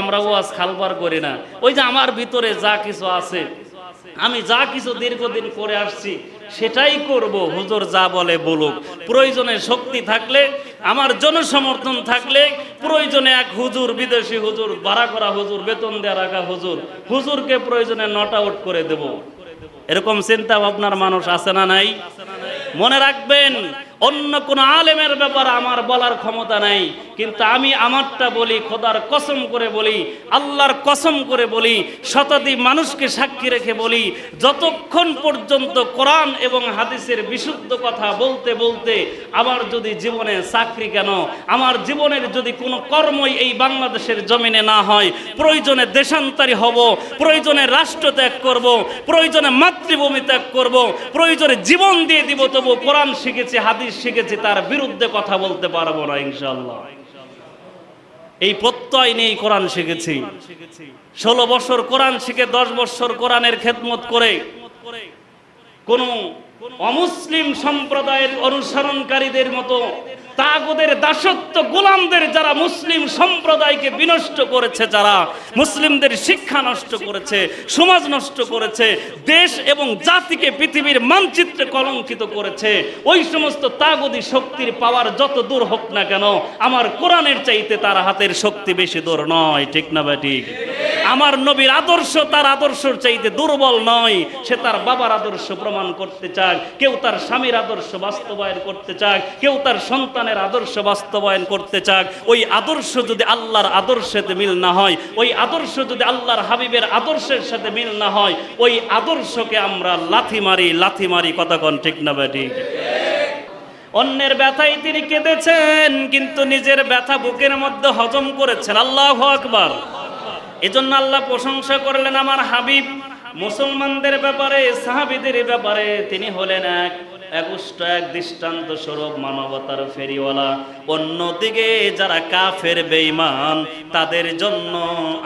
আমরা ওয়াজ খালবার করি না। ওই যে আমার ভিতরে যা কিছু আছে, আমি যা কিছু দীর্ঘদিন করে আসছি, সেটাই করব, হুজুর যা বলে বলুক। প্রয়োজনে শক্তি থাকলে, আমার জনসমর্থন থাকলে, প্রয়োজনে এক হুজুর, বিদেশি হুজুর, ভাড়া করা হুজুর, বেতন দেওয়া রাখা হুজুর, হুজুরকে প্রয়োজনে নট আউট করে দেব। এরকম চিন্তা ভাবনার মানুষ আছে না নাই? মনে রাখবেন অন্য কোন আলেমের ব্যাপারে আমার বলার ক্ষমতা নাই। কিন্তু আমি আমারটা বলি, খোদার কসম করে বলি, আল্লাহর কসম করে বলি, শতাধিক মানুষকে সাক্ষী রেখে বলি, যতক্ষণ পর্যন্ত কোরআন এবং হাদিসের বিশুদ্ধ কথা বলতে বলতে আমার যদি জীবনে চাকরি কেন, আমার জীবনের যদি কোনো কর্মই এই বাংলাদেশের জমিনে না হয়, প্রয়োজনে দেশান্তরী হব, প্রয়োজনে রাষ্ট্র ত্যাগ করব, প্রয়োজনে মাতৃভূমি ত্যাগ করব, প্রয়োজনে জীবন দিয়ে দিব তবু কোরআন শিখেছি, হাদিস শিখেছি, তার বিরুদ্ধে কথা বলতে পারব না ইনশাল্লাহ এই প্রত্যয় নিয়েই কোরআন শিখেছি। ষোলো বছর কোরআন শিখে দশ বছর কোরআনের খেদমত করে কোন অমুসলিম সম্প্রদায়ের অনুসরণকারীদের মতো তাগদের দাসত্ব গোলামদের যারা মুসলিম সম্প্রদায়কে বিনষ্ট করেছে, যারা মুসলিমদের শিক্ষা নষ্ট করেছে, সমাজ নষ্ট করেছে, দেশ এবং জাতিকে পৃথিবীর মানচিত্রে কলঙ্কিত করেছে, ওই সমস্ত তাগদি শক্তির পাওয়ার যত দূর হোক না কেন, আমার কোরআনের চাইতে তার হাতের শক্তি বেশি দূর নয়, ঠিক না বা ঠিক? আমার নবীর আদর্শ তার আদর্শের চাইতে দুর্বল নয়। সে তার বাবার আদর্শ প্রমাণ করতে চাক, কেউ তার স্বামীর আদর্শ বাস্তবায়ন করতে চাক, কেউ তার সন্তানের আদর্শ বাস্তবায়ন করতে চাক। ওই আদর্শ যদি আল্লাহর আদর্শের মিল না হয়, ওই আদর্শ যদি আল্লাহর হাবিবের আদর্শের সাথে মিল না হয়, ওই আদর্শকে আমরা লাথি মারি লাথি মারি কতক্ষণ ঠিক না বেটি অন্যের ব্যথায় তিনি কেঁদেছেন, কিন্তু নিজের ব্যথা বুকের মধ্যে হজম করেছেন। আল্লাহ আকবার। এজন্য আল্লাহ প্রশংসা করলেন আমার হাবিব। মুসলমানদের ব্যাপারে, সাহাবিদের ব্যাপারে তিনি হলেন এক একুষ্ট, এক দৃষ্টান্ত স্বরূপ মানবতার ফেরিওয়ালা। অন্যদিকে যারা কাফের, বেঈমান, তাদের জন্য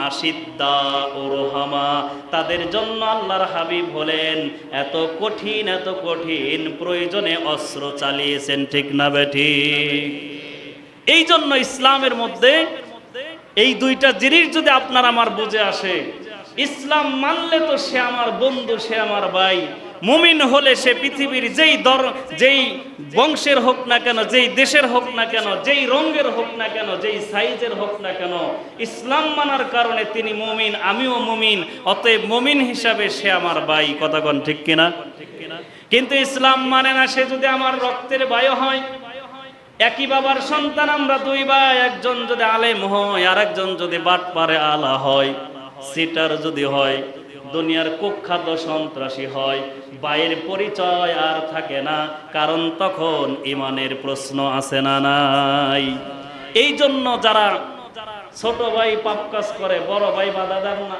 আশিদ্দা ও রোহামা। তাদের জন্য আল্লাহর হাবিব হলেন এত কঠিন এত কঠিন, প্রয়োজনে অস্ত্র চালিয়েছেন, ঠিক না বেঠি এই জন্য ইসলামের মধ্যে এই দুইটা জিনিস যদি আপনার আমার বুঝে আসে, ইসলাম মানলে তো সে আমার বন্ধু, সে আমার ভাই। মুমিন হলে সে পৃথিবীর যেই দর, যেই বংশের হোক না কেন, যেই দেশের হোক না কেন, যেই রঙের হোক না কেন, যেই সাইজের হোক না কেন, ইসলাম মানার কারণে তিনি মুমিন, আমিও মুমিন, অতএব মুমিন হিসাবে সে আমার ভাই। কথাগণ ঠিক কিনা? কিন্তু ইসলাম মানে না সে যদি আমার রক্তের বায়ু হয়। একই বাবার সন্তান, আমরা দুই ভাই, একজন যদি আলেম হয় আর একজন যদি বাট পারে আলা হয়, সিটার যদি হয়, দুনিয়ার কুখ্যাত সন্ত্রাসী হয় বাইয়ের পরিচয় আর থাকে না, কারণ তখন ইমানের প্রশ্ন আছে না নাই। এই জন্য যারা ছোট ভাই পাপ কাজ করে, বড় ভাই বাধা দেন না।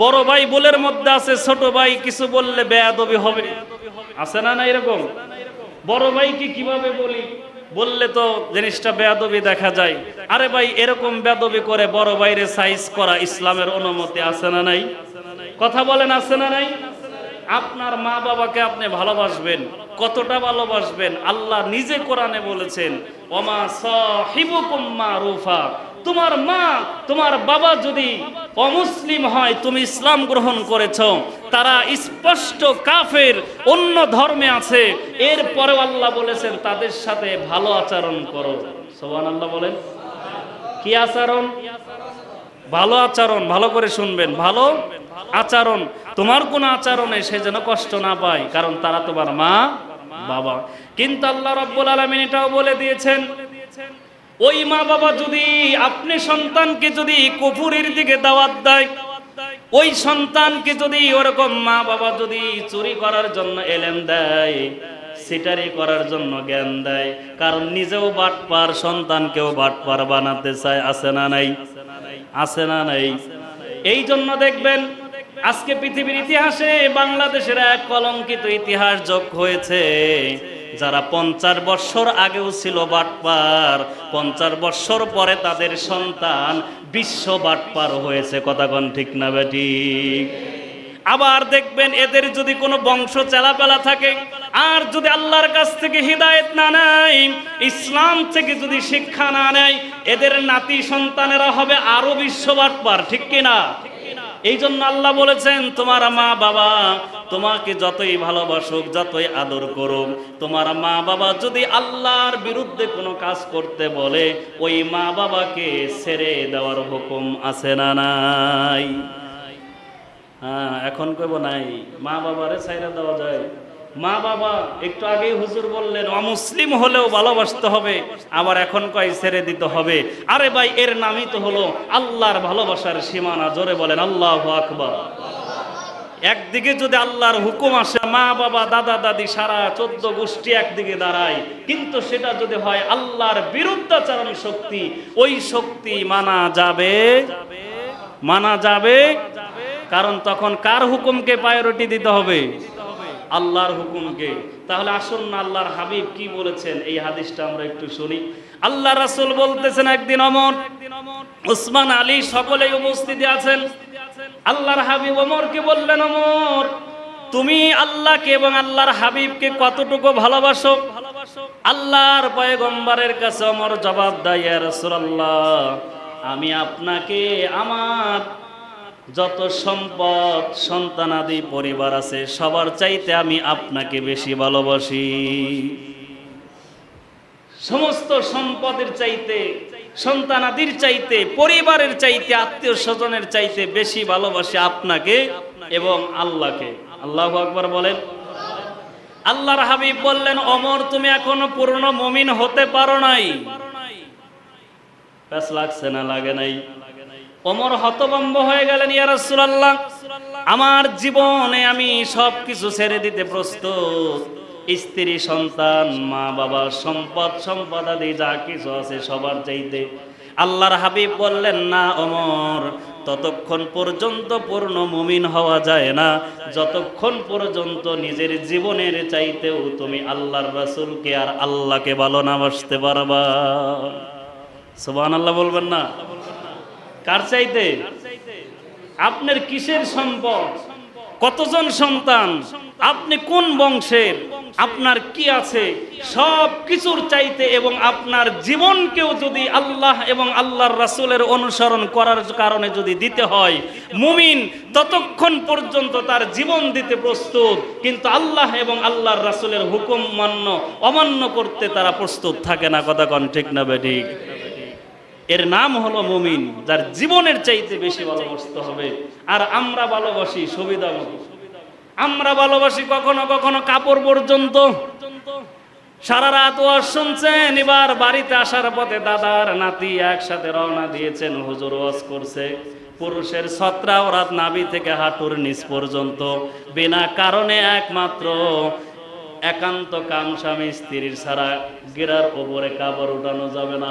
বড় ভাই বলের মধ্যে আছে, ছোট ভাই কিছু বললে বেয়াদবি হবে। আছে না না এরকম? বড় ভাইকে কীভাবে বলি? বললে তো জিনিসটা বেয়াদবি দেখা যায়। আরে ভাই, এরকম বেয়াদবি করে বড় বাইরে সাইজ করা ইসলামের অনুমতি আছে না নাই? কথা বলেন, আছে না নাই? আপনার মা বাবাকে আপনি ভালোবাসবেন, কতটা ভালোবাসবেন? আল্লাহ নিজে কোরআনে বলেছেন, ওমা সাহিবুকুম মারুফা। তোমার মা, তোমার বাবা যদি অমুসলিম হয়, তুমি ইসলাম গ্রহণ করেছ, তারা স্পষ্ট কাফের, অন্য ধর্মে আছে। এরপরেও আল্লাহ বলেছেন, তাদের সাথে ভালো আচরণ করো। সোহান আল্লাহ বলেন। কি আচরণ? ভালো আচরণ, ভালো করে শুনবেন। ভালো আচরণ। তোমার কোন আচরণে সে যেন কষ্ট না পায়, কারণ তারা তোমার মা, বাবা। কিন্তু আল্লাহ রব্বুল আলমিন এটাও বলে দিয়েছেন ওই মা বাবা যদি আপনি সন্তানকে যদি কুফুরের দিকে দাওয়াত দেয়, ওই সন্তানকে যদি ওরকম মা বাবা যদি চুরি করার জন্য এলেম দেয়, সিটারি করার জন্য জ্ঞান দেয়, কারণ নিজেও বাটপার সন্তানকেও বাটপার বানাতে চায়, আছে না নাই? আছে না নাই? এই জন্য দেখবেন, আজকে পৃথিবীর ইতিহাসে বাংলাদেশের এক কলঙ্কিত ইতিহাস যোগ হয়েছে। যারা পঞ্চাশ বৎসর আগেও ছিল বাটপার, পঞ্চাশ বৎসর পরে তাদের সন্তান বিশ্ব বাটপার হয়েছে। কথাগণ ঠিক না বেটি আবার দেখবেন এদের যদি কোনো বংশ চেলাপেলা থাকে, আর যদি আল্লাহর কাছ থেকে হৃদায়ত না নেয়, ইসলাম থেকে যদি শিক্ষা না নেয়, এদের নাতি সন্তানেরা হবে আরও বিশ্ববাটপার ঠিক কিনা? এই জন্য আল্লাহ বলেছেন, তোমার মা বাবা তোমাকে যতই ভালোবাসুক, যতই আদর করুক, তোমার মা বাবা যদি আল্লাহর বিরুদ্ধে কোনো কাজ করতে বলে, ওই মা বাবাকে ছেড়ে দেওয়ার হুকুম আছে না নাই? হ্যাঁ এখন কইব নাই, মা বাবারে ছেড়ে দেওয়া যায়। মা বাবা, একটু আগেই হুজুর বললেন, অমুসলিম হলেও ভালোবাসতে হবে, আবার এখন কয় ছেড়ে দিতে হবে? আরে ভাই, এর নামই তো হলো আল্লাহর ভালোবাসার সীমানা, জোরে বলেন, আল্লাহ আকবার। একদিকে যদি আল্লাহর হুকুম আসে, মা বাবা, দাদা, দাদি সারা চোদ্দ গোষ্ঠী একদিকে দাঁড়ায়, কিন্তু সেটা যদি হয় আল্লাহর বিরুদ্ধাচারণ শক্তি, ওই শক্তি মানা যাবে? মানা যাবে? কারণ তখন কার হুকুমকে প্রায়োরিটি দিতে হবে? আল্লাহর হুকুমকে। তাহলে আসুন না আল্লাহর হাবিব কি বলেছেন? এই হাদিসটা আমরা একটু শুনি। আল্লাহ রাসূল বলতেছেন একদিন অমর, উসমান আলী সকলেই উপস্থিতি আছেন। আল্লাহর হাবিব ওমরকে বললেন, অমর, তুমি আল্লাহকে এবং আল্লাহর হাবিবকে কতটুকু ভালোবাসো? আল্লাহর পয়গম্বরের কাছে ওমর জবাব দেয় রাসূলুল্লাহ, আমি আপনাকে, আমার যত সম্পদ সন্তানাদি পরিবার আছে, সবার চাইতে আমি আপনাকে বেশি ভালোবাসি। সমস্ত সম্পদের চাইতে সন্তানাদির চাইতে, পরিবারের চাইতে, আত্মীয় স্বজনের চাইতে বেশি ভালোবাসি আপনাকে এবং আল্লাহকে। আল্লাহ আকবর বলেন। আল্লাহর হাবিব বললেন, অমর, তুমি এখনও পূর্ণ মমিন হতে পারো নাই। লাগছে না, লাগে নাই। অমর হতভম্ব হয়ে গেলেন, ইয়া রাসূলুল্লাহ, আমার জীবনে আমি সব কিছু ছেড়ে দিতে প্রস্তুত। স্ত্রী, সন্তান, মা, বাবা, সম্পদ সম্পদ আদি যা কিছু আছে সবার চাইতে। আল্লাহর হাবিব বললেন, না অমর ততক্ষণ পর্যন্ত পূর্ণ মুমিন হওয়া যায় না। যতক্ষণ পর্যন্ত নিজের জীবনের চাইতেও তুমি আল্লাহর রাসূলকে আর আল্লাহকে ভালো না বাসতে পারবা। সুবান আল্লাহ বলবেন না? কার চাইতে? আপনার কিসের সম্পদ? কতজন সন্তান? আপনি কোন বংশের? আপনার কি আছে? সব কিছুর চাইতে এবং আপনার জীবনকেও যদি আল্লাহ এবং আল্লাহর রাসুলের অনুসরণ করার কারণে যদি দিতে হয়, মুমিন ততক্ষণ পর্যন্ত তার জীবন দিতে প্রস্তুত। কিন্তু আল্লাহ এবং আল্লাহর রাসূলের হুকুম মান্য, অমান্য করতে তারা প্রস্তুত থাকে না। কথা কন ঠিক না বেঠিক এর নাম হলো মুমিন, যার জীবনের চাইতে বেশি ভালোবাসতে হবে। আর আমরা ভালোবাসি সুবিধা আমরা ভালোবাসি কখনো কখনো কাপড় পর্যন্ত। সারা রাত ওয়াজ শুনছেন, এবার বাড়িতে আসার পথে দাদার নাতি একসাথে রওনা দিয়েছেন, হুজুর ওয়াজ করছে। পুরুষের ছত্রা রাত নাভি থেকে হাঁটুর নিচ পর্যন্ত। বিনা কারণে একমাত্র একান্ত কাম স্বামী স্ত্রীর সারা গেরার ওপরে কাপড় উঠানো যাবে না।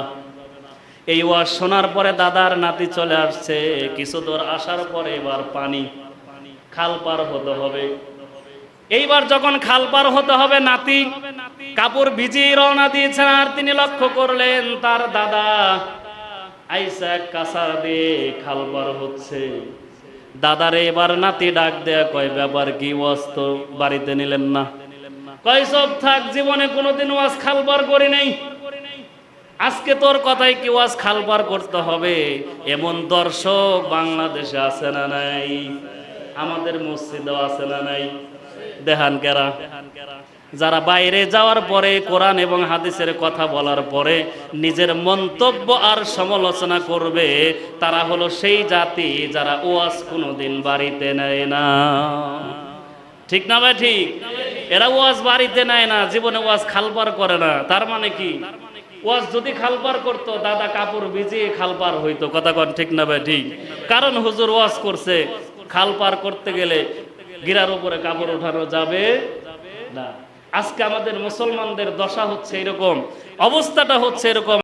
এই ওয়াজ শোনার পরে দাদার নাতি চলে আসছে। কিছু দূর আসার পরে এবার পানি, খাল পার হতে হবে। এইবার যখন খাল পার হতে হবে, নাতি কাপড় ভিজিয়ে রওনা দিয়েছেন আর তিনি লক্ষ্য করলেন, তার দাদা আইসা কাঁসার দিয়ে খাল পার হচ্ছে। দাদারে এবার নাতি ডাক দেয়া, কয়, ব্যাপার কি ওয়াজ তো বাড়িতে নিলেন না? কয়, সব থাক, জীবনে কোনোদিন ওয়াজ খাল পার করি নাই। আজকে তোর কথাই কি ওয়াজ খালবার করতে হবে? এমন দর্শক বাংলাদেশে আছে না নাই? আমাদের মসজিদেও আছে না নাই? দেহান কেরা? যারা বাইরে যাওয়ার পরে কোরআন এবং হাদিসের কথা বলার পরে নিজের মন্তব্য আর সমালোচনা করবে, তারা হলো সেই জাতি যারা ওয়াজ কোনোদিন বাড়িতে নেয় না। ঠিক না ভাই, ঠিক? এরা ওয়াজ বাড়িতে নেয় না, জীবনে ওয়াজ খালবার করে না। তার মানে কি? ওয়াজ যদি খালপার করত, দাদা কাপড় ভিজিয়ে খালপার হইতো। কথা কন ঠিক না ভাই, ঠিক? কারণ হুজুর ওয়াজ করছে খালপার করতে গেলে গিরার উপরে কাপড় ওঠানো যাবে না। আজকে আমাদের মুসলমানদের দশা হচ্ছে এরকম, অবস্থাটা হচ্ছে এরকম।